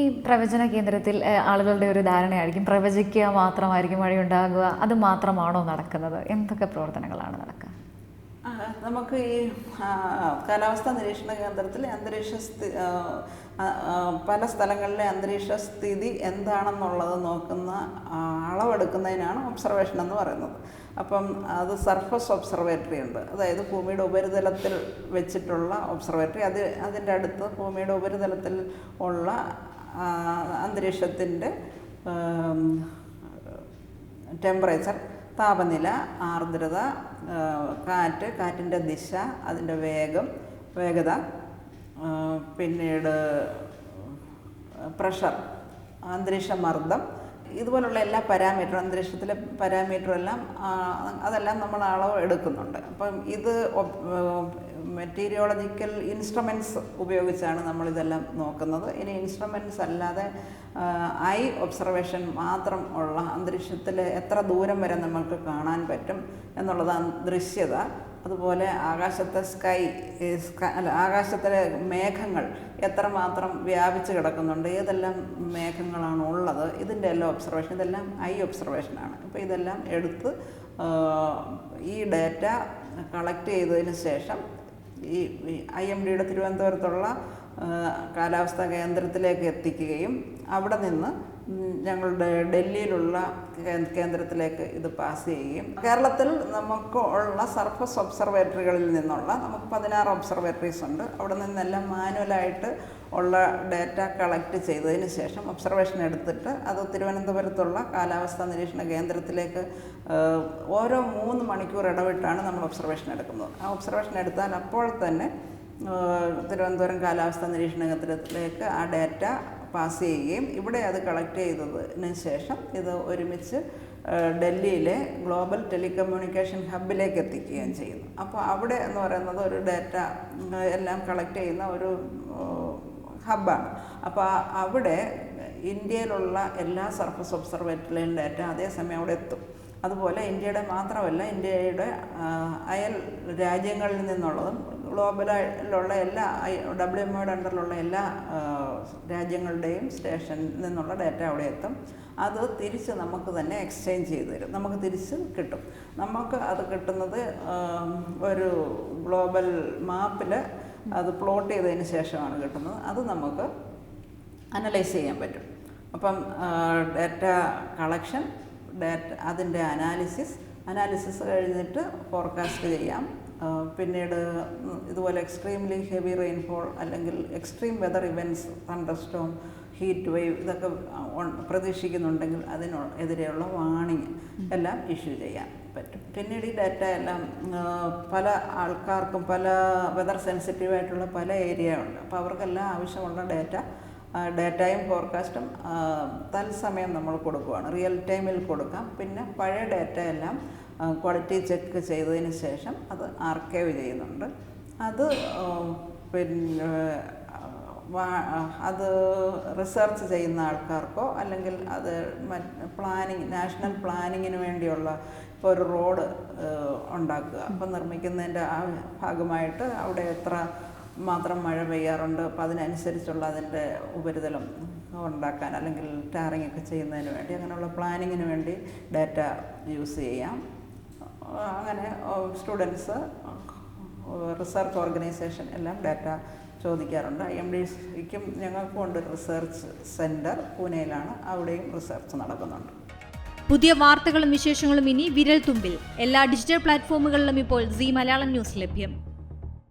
ഈ പ്രവചന കേന്ദ്രത്തിൽ ആളുകളുടെ ഒരു ധാരണയായിരിക്കും. പ്രവചിക്കുക മാത്രമായിരിക്കും മഴയുണ്ടാകുക അത് മാത്രമാണോ നടക്കുന്നത്? എന്തൊക്കെ പ്രവർത്തനങ്ങളാണ് നടക്കുക? നമുക്ക് ഈ കാലാവസ്ഥാ നിരീക്ഷണ കേന്ദ്രത്തിൽ അന്തരീക്ഷ പല സ്ഥലങ്ങളിലെ അന്തരീക്ഷ സ്ഥിതി എന്താണെന്നുള്ളത് നോക്കുന്ന അളവെടുക്കുന്നതിനാണ് ഒബ്സർവേഷൻ എന്ന് പറയുന്നത്. അപ്പം അത് സർഫസ് ഒബ്സർവേറ്ററി ഉണ്ട്. അതായത് ഭൂമിയുടെ ഉപരിതലത്തിൽ വെച്ചിട്ടുള്ള ഒബ്സർവേറ്ററി അത് അതിന്റെ അടുത്ത് ഭൂമിയുടെ ഉപരിതലത്തിൽ ഉള്ള അന്തരീക്ഷത്തിന്റെ ടെമ്പറേച്ചർ താപനില ആർദ്രത കാറ്റ് കാറ്റിന്റെ ദിശ അതിന്റെ വേഗം വേഗത പിന്നീട് പ്രഷർ അന്തരീക്ഷ മർദ്ദം ഇതുപോലുള്ള എല്ലാ പാരാമീറ്ററും അന്തരീക്ഷത്തിലെ പാരാമീറ്ററും എല്ലാം അതെല്ലാം നമ്മൾ അളവ് എടുക്കുന്നുണ്ട്. അപ്പം ഇത് മെറ്റീരിയോളജിക്കൽ ഇൻസ്ട്രുമെന്റ്സ് ഉപയോഗിച്ചാണ് നമ്മളിതെല്ലാം നോക്കുന്നത്. ഇനി ഇൻസ്ട്രുമെന്റ്സ് അല്ലാതെ ഐ ഒബ്സർവേഷൻ മാത്രം ഉള്ള അന്തരീക്ഷത്തിൽ എത്ര ദൂരം വരെ നമുക്ക് കാണാൻ പറ്റും എന്നുള്ളതാണ് ദൃശ്യത. അതുപോലെ ആകാശത്തെ സ്കൈ അല്ല ആകാശത്തിലെ മേഘങ്ങൾ എത്രമാത്രം വ്യാപിച്ച് കിടക്കുന്നുണ്ട് ഏതെല്ലാം മേഘങ്ങളാണ് ഉള്ളത് ഇതിന്റെ എല്ലാം ഒബ്സർവേഷൻ ഇതെല്ലാം ഐ ഒബ്സർവേഷനാണ് അപ്പോൾ ഇതെല്ലാം എടുത്ത് ഈ ഡേറ്റ കളക്ട് ചെയ്തതിന് ശേഷം ഈ ഐ എം ഡിയുടെ തിരുവനന്തപുരത്തുള്ള കാലാവസ്ഥാ കേന്ദ്രത്തിലേക്ക് എത്തിക്കുകയും അവിടെ നിന്ന് ഞങ്ങളുടെ ഡൽഹിയിലുള്ള കേന്ദ്രത്തിലേക്ക് ഇത് പാസ് ചെയ്യുകയും കേരളത്തിൽ നമുക്ക് ഉള്ള സർഫസ് ഒബ്സർവേറ്ററികളിൽ നിന്നുള്ള നമുക്ക് പതിനാറ് ഒബ്സർവേറ്ററീസ് ഉണ്ട്. അവിടെ നിന്നെല്ലാം മാനുവലായിട്ട് ഉള്ള ഡാറ്റ കളക്ട് ചെയ്തതിന് ശേഷം ഒബ്സർവേഷൻ എടുത്തിട്ട് അത് തിരുവനന്തപുരത്തുള്ള കാലാവസ്ഥാ നിരീക്ഷണ കേന്ദ്രത്തിലേക്ക് ഓരോ മൂന്ന് മണിക്കൂർ ഇടവിട്ടാണ് നമ്മൾ ഒബ്സർവേഷൻ എടുക്കുന്നത്. ആ ഒബ്സർവേഷൻ എടുത്താൽ അപ്പോൾ തന്നെ തിരുവനന്തപുരം കാലാവസ്ഥാ നിരീക്ഷണ കേന്ദ്രത്തിലേക്ക് ആ ഡേറ്റ പാസ് ചെയ്യുകയും ഇവിടെ അത് കളക്ട് ചെയ്തതിന് ശേഷം ഇത് ഒരുമിച്ച് ഡൽഹിയിലെ ഗ്ലോബൽ ടെലികമ്മ്യൂണിക്കേഷൻ ഹബിലേക്ക് എത്തിക്കുകയും ചെയ്യുന്നു. അപ്പോൾ അവിടെ എന്ന് പറയുന്നത് ഒരു ഡാറ്റ എല്ലാം കളക്ട് ചെയ്യുന്ന ഒരു ഹബ്ബാണ് അപ്പോൾ അവിടെ ഇന്ത്യയിലുള്ള എല്ലാ സർഫസ് ഒബ്സർവേറ്ററിലെയും ഡാറ്റ അതേസമയം അവിടെ എത്തും. അതുപോലെ ഇന്ത്യയുടെ മാത്രമല്ല ഇന്ത്യയുടെ അയൽ രാജ്യങ്ങളിൽ നിന്നുള്ളതും ഗ്ലോബലിലുള്ള എല്ലാ ഡബ്ല്യു എം ഒയുടെ അണ്ടറിലുള്ള എല്ലാ രാജ്യങ്ങളുടെയും സ്റ്റേഷനിൽ നിന്നുള്ള ഡാറ്റ അവിടെ എത്തും. അത് തിരിച്ച് നമുക്ക് തന്നെ എക്സ്ചേഞ്ച് ചെയ്ത് തരും. നമുക്ക് തിരിച്ച് കിട്ടും. നമുക്ക് അത് കിട്ടുന്നത് ഒരു ഗ്ലോബൽ മാപ്പിൽ അത് പ്ലോട്ട് ചെയ്തതിന് ശേഷമാണ് കിട്ടുന്നത്. അത് നമുക്ക് അനലൈസ് ചെയ്യാൻ പറ്റും. അപ്പം ഡാറ്റ കളക്ഷൻ ഡാറ്റ അതിന്റെ അനാലിസിസ് അനാലിസിസ് കഴിഞ്ഞിട്ട് ഫോർകാസ്റ്റ് ചെയ്യാം. പിന്നീട് ഇതുപോലെ എക്സ്ട്രീംലി ഹെവി റെയിൻഫോൾ അല്ലെങ്കിൽ extreme weather events thunderstorm heat wave ഇതൊക്കെ പ്രതീക്ഷിക്കുന്നുണ്ടെങ്കിൽ അതിന് എതിരെയുള്ള വാണിംഗ് എല്ലാം ഇഷ്യൂ ചെയ്യാൻ പറ്റും. പിന്നീട് ഈ ഡാറ്റ എല്ലാം പല ആൾക്കാർക്കും പല വെതർ സെൻസിറ്റീവ് ആയിട്ടുള്ള പല ഏരിയ ഉണ്ട്. അപ്പോൾ അവർക്കെല്ലാം ആവശ്യമുള്ള ഡാറ്റ ഡാറ്റയും ഫോർകാസ്റ്റും തത്സമയം നമ്മൾ കൊടുക്കുകയാണ് റിയൽ ടൈമിൽ കൊടുക്കാം. പിന്നെ പഴയ ഡാറ്റ എല്ലാം ക്വാളിറ്റി ചെക്ക് ചെയ്തതിന് ശേഷം അത് ആർക്കൈവ് ചെയ്യുന്നുണ്ട്. അത് പിന്നെ അത് റിസർച്ച് ചെയ്യുന്ന ആൾക്കാർക്കോ അല്ലെങ്കിൽ അത് പ്ലാനിങ് നാഷണൽ പ്ലാനിങ്ങിന് വേണ്ടിയുള്ള ഇപ്പോൾ ഒരു റോഡ് ഉണ്ടാക്കുക. അപ്പം നിർമ്മിക്കുന്നതിന്റെ ആ ഭാഗമായിട്ട് അവിടെ എത്ര മാത്രം മഴ പെയ്യാറുണ്ട് അപ്പം അതിനനുസരിച്ചുള്ള അതിന്റെ ഉപരിതലം ഉണ്ടാക്കാൻ അല്ലെങ്കിൽ ടാറിങ് ഒക്കെ ചെയ്യുന്നതിന് വേണ്ടി അങ്ങനെയുള്ള പ്ലാനിങ്ങിന് വേണ്ടി ഡാറ്റ യൂസ് ചെയ്യാം. അങ്ങനെ സ്റ്റുഡൻസ് റിസർച്ച് ഓർഗനൈസേഷൻ എല്ലാം ഡാറ്റ ചോദിക്കാറുണ്ട്. എം ഡി സിക്കും ഞങ്ങൾക്കും ഉണ്ട് റിസർച്ച് സെന്റർ പൂനെയിലാണ്. അവിടെയും റിസർച്ച് നടക്കുന്നുണ്ട്. പുതിയ വാർത്തകളും വിശേഷങ്ങളും ഇനി വിരൽ തുമ്പിൽ എല്ലാ ഡിജിറ്റൽ പ്ലാറ്റ്ഫോമുകളിലും ഇപ്പോൾ സി മലയാളം ന്യൂസ് ലഭ്യം.